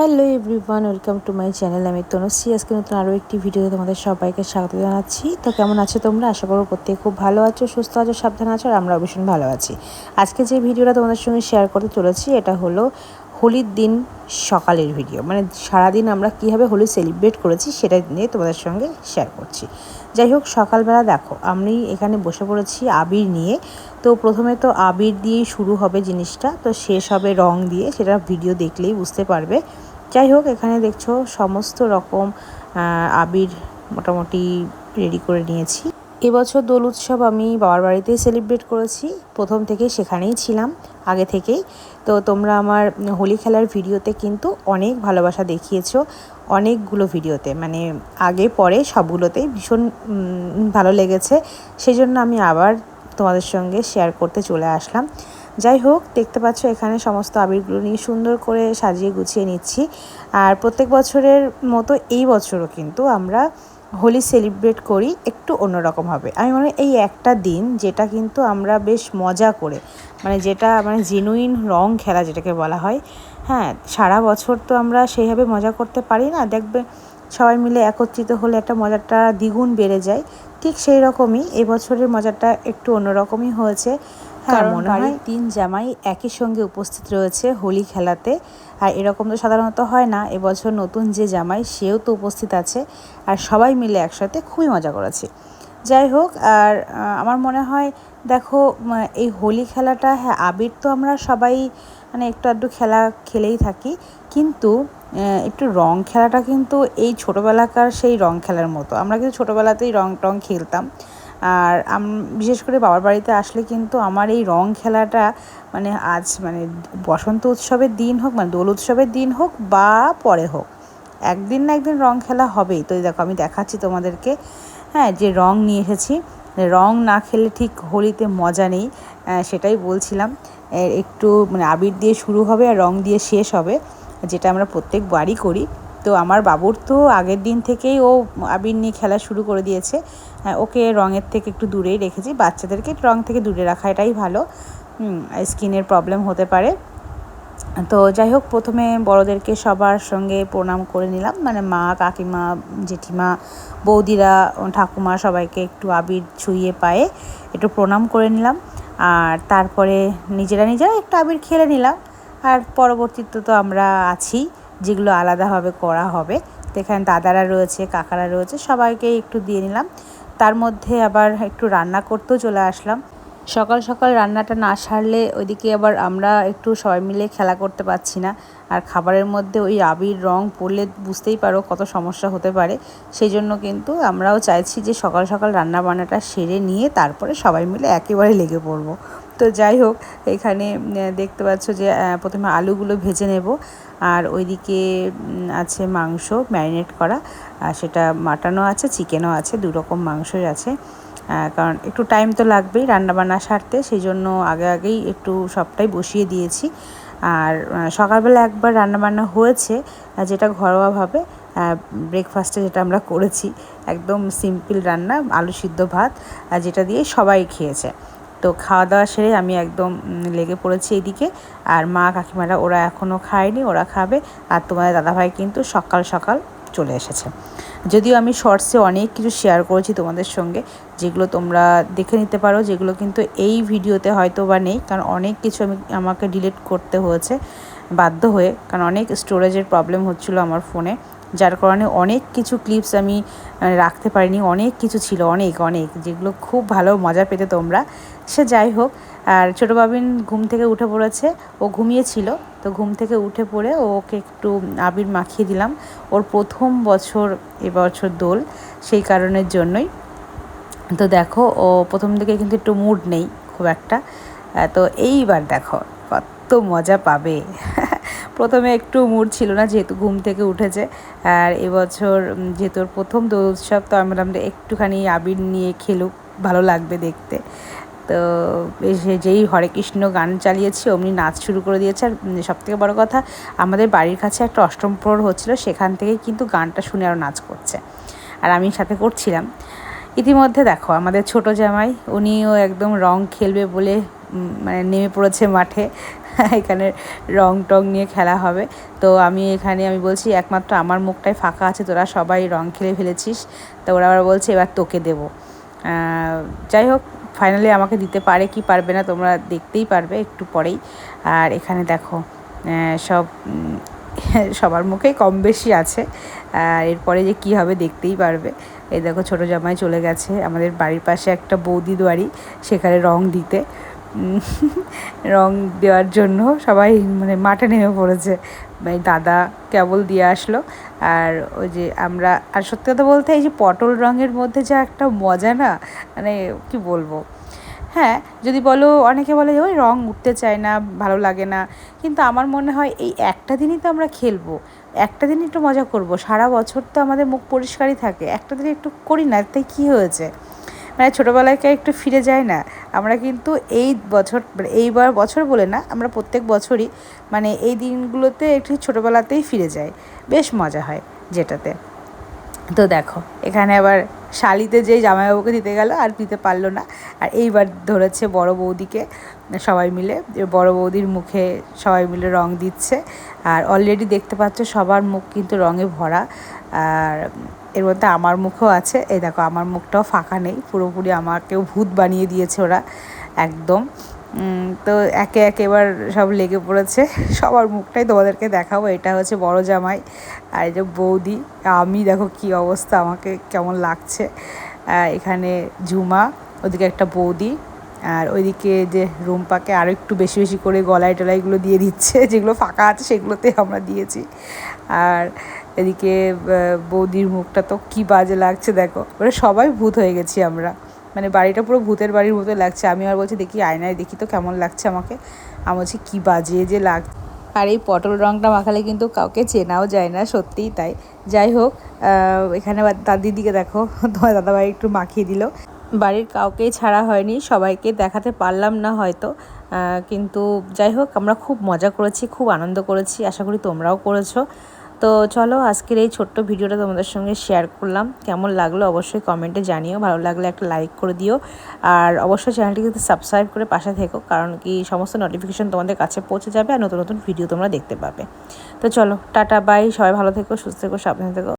Hello everyone, welcome to my channel. আমি তনুশ্রী। আজকে নতুন আরও একটি ভিডিওতে তোমাদের সবাইকে স্বাগত জানাচ্ছি। তো কেমন আছো তোমরা? আশা করো প্রত্যেকে খুব ভালো আছো, সুস্থ আছো, সাবধান আছো, আর আমরাও ভীষণ ভালো আছি। আজকে যে ভিডিওটা তোমাদের সঙ্গে শেয়ার করতে চলেছি, এটা হলো হোলির দিন সকালের ভিডিও মানে সারাদিন আমরা কীভাবে হোলি সেলিব্রেট করেছি, সেটা নিয়ে তোমাদের সঙ্গে শেয়ার করছি। যাই হোক, সকালবেলা দেখো, আমি এখানে বসে পড়েছি আবির নিয়ে। তো প্রথমে তো আবির দিয়েই শুরু হবে জিনিসটা। তো শেষ হবে রং দিয়ে, সেটা ভিডিও দেখলেই বুঝতে পারবে। যাই হোক এখানে দেখছ সমস্ত রকম আবির মোটামুটি রেডি করে নিয়েছি। এবছর দোল উৎসব আমি বাবার বাড়িতেই সেলিব্রেট করেছি। প্রথম থেকে সেখানেই ছিলাম, আগে থেকেই। তো তোমরা আমার হোলি খেলার ভিডিওতে কিন্তু অনেক ভালোবাসা দেখিয়েছো, অনেকগুলো ভিডিওতে। মানে আগে, পরে সবগুলোতেই ভীষণ ভালো লেগেছে। সেই জন্য আমি আবার তোমাদের সঙ্গে শেয়ার করতে চলে আসলাম। যাই হোক, দেখতে পাচ্ছ এখানে সমস্ত আবিরগুলো নিয়ে সুন্দর করে সাজিয়ে গুছিয়ে নিচ্ছি। আর প্রত্যেক বছরের মতো এই বছরও কিন্তু আমরা হোলি সেলিব্রেট করি, একটু অন্যরকম হবে। আমি মনে এই একটা দিন যেটা কিন্তু আমরা বেশ মজা করে মানে যেটা মানে জেনুইন রং খেলা যেটাকে বলা হয় হ্যাঁ সারা বছর তো আমরা সেইভাবে মজা করতে পারি না। দেখবে সবাই মিলে একত্রিত হলে একটা মজাটা দ্বিগুণ বেড়ে যায়। ঠিক সেই রকমই এবছরের মজাটা একটু অন্যরকমই হয়েছে। মনে হয়? তিন জামাই একই সঙ্গে উপস্থিত রয়েছে হোলি খেলাতে। আর এরকম তো সাধারণত হয় না এবছর নতুন যে জামাই সেও তো উপস্থিত আছে। আর সবাই মিলে একসাথে খুবই মজা করেছি। যাই হোক আর আমার মনে হয় দেখো এই হোলি খেলাটা হ্যাঁ আবির তো আমরা সবাই মানে একটু আধটু খেলা খেলেই থাকি। কিন্তু একটু রং খেলাটা কিন্তু এই ছোটোবেলাকার সেই রং খেলার মতো। আমরা কিন্তু ছোটোবেলাতেই রং টং খেলতাম। আর বিশেষ করে বাবার বাড়িতে আসলে কিন্তু আমার এই রং খেলাটা মানে আজ মানে বসন্ত উৎসবের দিন হোক মানে দোল উৎসবের দিন হোক বা পরে হোক, একদিন না একদিন রং খেলা হবেই। তো দেখো, আমি দেখাচ্ছি তোমাদেরকে হ্যাঁ যে রং নিয়ে এসেছি। রং না খেলে ঠিক হোলিতে মজা নেই সেটাই বলছিলাম। একটু মানে আবির দিয়ে শুরু হবে আর রং দিয়ে শেষ হবে, যেটা আমরা প্রত্যেক বাড়ি করি। তো আমার বাবুর তো আগের দিন থেকেই ও আবির নিয়ে খেলা শুরু করে দিয়েছে। ওকে রঙের থেকে একটু দূরেই রেখেছি। বাচ্চাদেরকে রং থেকে দূরে রাখা, এটাই ভালো। স্কিনের প্রবলেম হতে পারে। তো যাই হোক, প্রথমে বড়োদেরকে সবার সঙ্গে প্রণাম করে নিলাম। মানে মা, কাকিমা, জেঠিমা, বৌদিরা, ঠাকুমা সবাইকে একটু আবির ছুঁয়ে পায়ে একটু প্রণাম করে নিলাম। আর তারপরে নিজেরা নিজেরা একটু আবির খেলে নিলাম। আর পরবর্তীতে তো আমরা আছি, যেগুলো আলাদাভাবে করা হবে। তো এখানে দাদারা রয়েছে, কাকারা রয়েছে, সবাইকে একটু দিয়ে নিলাম। তার মধ্যে আবার একটু রান্না করতেও চলে আসলাম। সকাল সকাল রান্নাটা না সারলে ওইদিকে আবার আমরা একটু সবাই মিলে খেলা করতে পারছি না। আর খাবারের মধ্যে ওই আবির রং পড়লে বুঝতেই পারো কত সমস্যা হতে পারে। সেই জন্য কিন্তু আমরাও চাইছি যে সকাল সকাল রান্না বান্নাটা সেরে নিয়ে তারপরে সবাই মিলে একেবারে লেগে পড়ব। তো যাই হোক, এখানে দেখতে পাচ্ছ যে প্রথমে আলুগুলো ভেজে নেব। আর ওইদিকে আছে মাংস ম্যারিনেট করা। আর সেটা মাটনও আছে, চিকেনও আছে, দু রকম মাংসই আছে। কারণ একটু টাইম তো লাগবেই রান্নাবান্না সারতে, সেই জন্য আগে আগেই একটু সবটাই বসিয়ে দিয়েছি। আর সকালবেলা একবার রান্নাবান্না হয়েছে যেটা ঘরোয়াভাবে ব্রেকফাস্টে যেটা আমরা করেছি। একদম সিম্পল রান্না, আলু সিদ্ধ ভাত যেটা দিয়ে সবাই খেয়েছে। তো খাওয়া দাওয়া সেরে আমি একদম লেগে পড়েছি এদিকে। আর মা কাকিমারা ওরা এখনও খায়নি, ওরা খাবে। আর তোমাদের দাদাভাই কিন্তু সকাল সকাল চলে এসেছে। যদিও আমি শর্টসে অনেক কিছু শেয়ার করেছি তোমাদের সঙ্গে, যেগুলো তোমরা দেখে নিতে পারো, যেগুলো কিন্তু এই ভিডিওতে হয়তো বা নেই, কারণ অনেক কিছু আমি, আমাকে ডিলিট করতে হয়েছে। বাধ্য হয়ে, কারণ অনেক স্টোরেজের প্রবলেম হচ্ছিল আমার ফোনে যার কারণে অনেক কিছু ক্লিপস আমি রাখতে পারিনি, অনেক কিছু ছিল, অনেক অনেক, যেগুলো খুব ভালো মজা পেতে তোমরা। সে যাই হোক, আর ছোটো বাবিন ঘুম থেকে উঠে পড়েছে, ও ঘুমিয়েছিল, তো ঘুম থেকে উঠে পড়ে ওকে একটু আবির মাখিয়ে দিলাম। ওর প্রথম বছর এবছর দোল, সেই কারণের জন্যই। তো দেখো, ও প্রথম দিকে কিন্তু একটু মুড নেই খুব একটা তো এইবার দেখো কত মজা পাবে। প্রথমে একটু মুড ছিল না, যেহেতু ঘুম থেকে উঠেছে। আর এবছর যেহেতু প্রথম দোল উৎসব তো আমরা একটুখানি আবির নিয়ে খেলুক, ভালো লাগবে দেখতে। তো যেই হরে কৃষ্ণ গান চালিয়েছি, অমনি নাচ শুরু করে দিয়েছে। আর সবথেকে বড় কথা, আমাদের বাড়ির কাছে একটা অষ্টম প্রহর হচ্ছিল, সেখান থেকে কিন্তু গানটা শুনে আরও নাচ করছে। আর আমি সাথে করছিলাম। ইতিমধ্যে দেখো, আমাদের ছোট জামাই, উনিও একদম রং খেলবে বলে মানে নেমে পড়েছে মাঠে। এখানে রং টং নিয়ে খেলা হবে। তো আমি এখানে আমি বলছি, একমাত্র আমার মুখটাই ফাঁকা আছে, তোরা সবাই রং খেলে ফেলেছিস। তো ওরা আবার বলছে, এবার তোকে দেবো। যাই হোক ফাইনালি আমাকে দিতে পারে কি পারবে না, তোমরা দেখতেই পারবে একটু পরেই। আর এখানে দেখো সব সবার মুখেই কম বেশি আছে। আর এরপরে যে কি হবে দেখতেই পারবে। এই দেখো, ছোটো জামাই চলে গেছে, আমাদের বাড়ির পাশে একটা বৌদির বাড়ি সেখানে রং দিতে। রং দেওয়ার জন্য সবাই মানে মাঠে নেমে পড়েছে। মানে দাদা কেবল দিয়ে আসলো। আর ওই যে আমরা, আর সত্যি কথা বলতে এই যে পটল রঙের মধ্যে যা একটা মজা না মানে কি বলব? হ্যাঁ যদি বলো, অনেকে বলে ওই রং উঠতে চায় না, ভালো লাগে না। কিন্তু আমার মনে হয় এই একটা দিনই তো আমরা খেলব। একটা দিন একটু মজা করব। সারা বছর তো আমাদের মুখ পরিষ্কারই থাকে। একটা দিন একটু করি না তাই কী হয়েছে? মানে ছোটোবেলায় একটু ফিরে যায় না। আমরা কিন্তু এই বছর মানে এইবার বছর বলে না, আমরা প্রত্যেক বছরই মানে এই দিনগুলোতে একটু ছোটোবেলাতেই ফিরে যাই। বেশ মজা হয় যেটাতে। তো দেখো, এখানে আবার শালিতে যেই জামাইবাবুকে দিতে গেল, আর দিতে পারল না। আর এইবার ধরেছে বড় বৌদিকে সবাই মিলে বড় বৌদির মুখে সবাই মিলে রং দিচ্ছে। আর অলরেডি দেখতে পাচ্ছ সবার মুখ কিন্তু রঙে ভরা। আর এর মধ্যে আমার মুখও আছে। এই দেখো, আমার মুখটাও ফাঁকা নেই। পুরোপুরি আমাকেও ভূত বানিয়ে দিয়েছে ওরা, একদম। তো একে একে এবার সব লেগে পড়েছে। সবার মুখটাই তোমাদেরকে দেখাবো। এটা হচ্ছে বড় জামাই আর এই যে বৌদি। আমি দেখো কি অবস্থা, আমাকে কেমন লাগছে। এখানে ঝুমা, ওদিকে একটা বৌদি আর ওইদিকে যে রুম্পাকে আরও একটু বেশি বেশি করে গলায় টলাইগুলো দিয়ে দিচ্ছে। যেগুলো ফাঁকা আছে সেগুলোতে আমরা দিয়েছি। আর এদিকে বৌদির মুখটা তো কি বাজে লাগছে দেখো। ওরা সবাই ভূত হয়ে গেছি আমরা। মানে বাড়িটা পুরো ভূতের বাড়ির মতো লাগছে। আমি আর বলছি, দেখি, আয়নায় দেখি তো কেমন লাগছে আমাকে। আমি বলছি, কী বাজে যে লাগ আর এই পটল রঙটা মাখালে কিন্তু কাউকে চেনাও যায় না, সত্যিই তাই। যাই হোক এখানে তার দিদিকে দেখো, তোমার দাদাভাই একটু মাখিয়ে দিল। বাড়ির কাউকেই ছাড়া হয়নি, সবাইকে দেখাতে পারলাম না হয়তো। কিন্তু যাই হোক, আমরা খুব মজা করেছি, খুব আনন্দ করেছি। আশা করি তোমরাও করেছ। তো চলো আজকের এই ছোট্ট ভিডিওটা তোমাদের সঙ্গে শেয়ার করলাম। কেমন লাগল অবশ্যই কমেন্টে জানিও। ভালো লাগলে একটা লাইক করে দিও। আর অবশ্যই চ্যানেলটিকে সাবস্ক্রাইব করে পাশে থেকো, কারণ কি সমস্ত নোটিফিকেশন তোমাদের কাছে পৌঁছে যাবে আর নতুন নতুন ভিডিও তোমরা দেখতে পাবে। তো চলো, টাটা বাই সবাই ভালো থেকো, সুস্থ থেকো, সাবধানে থেকো।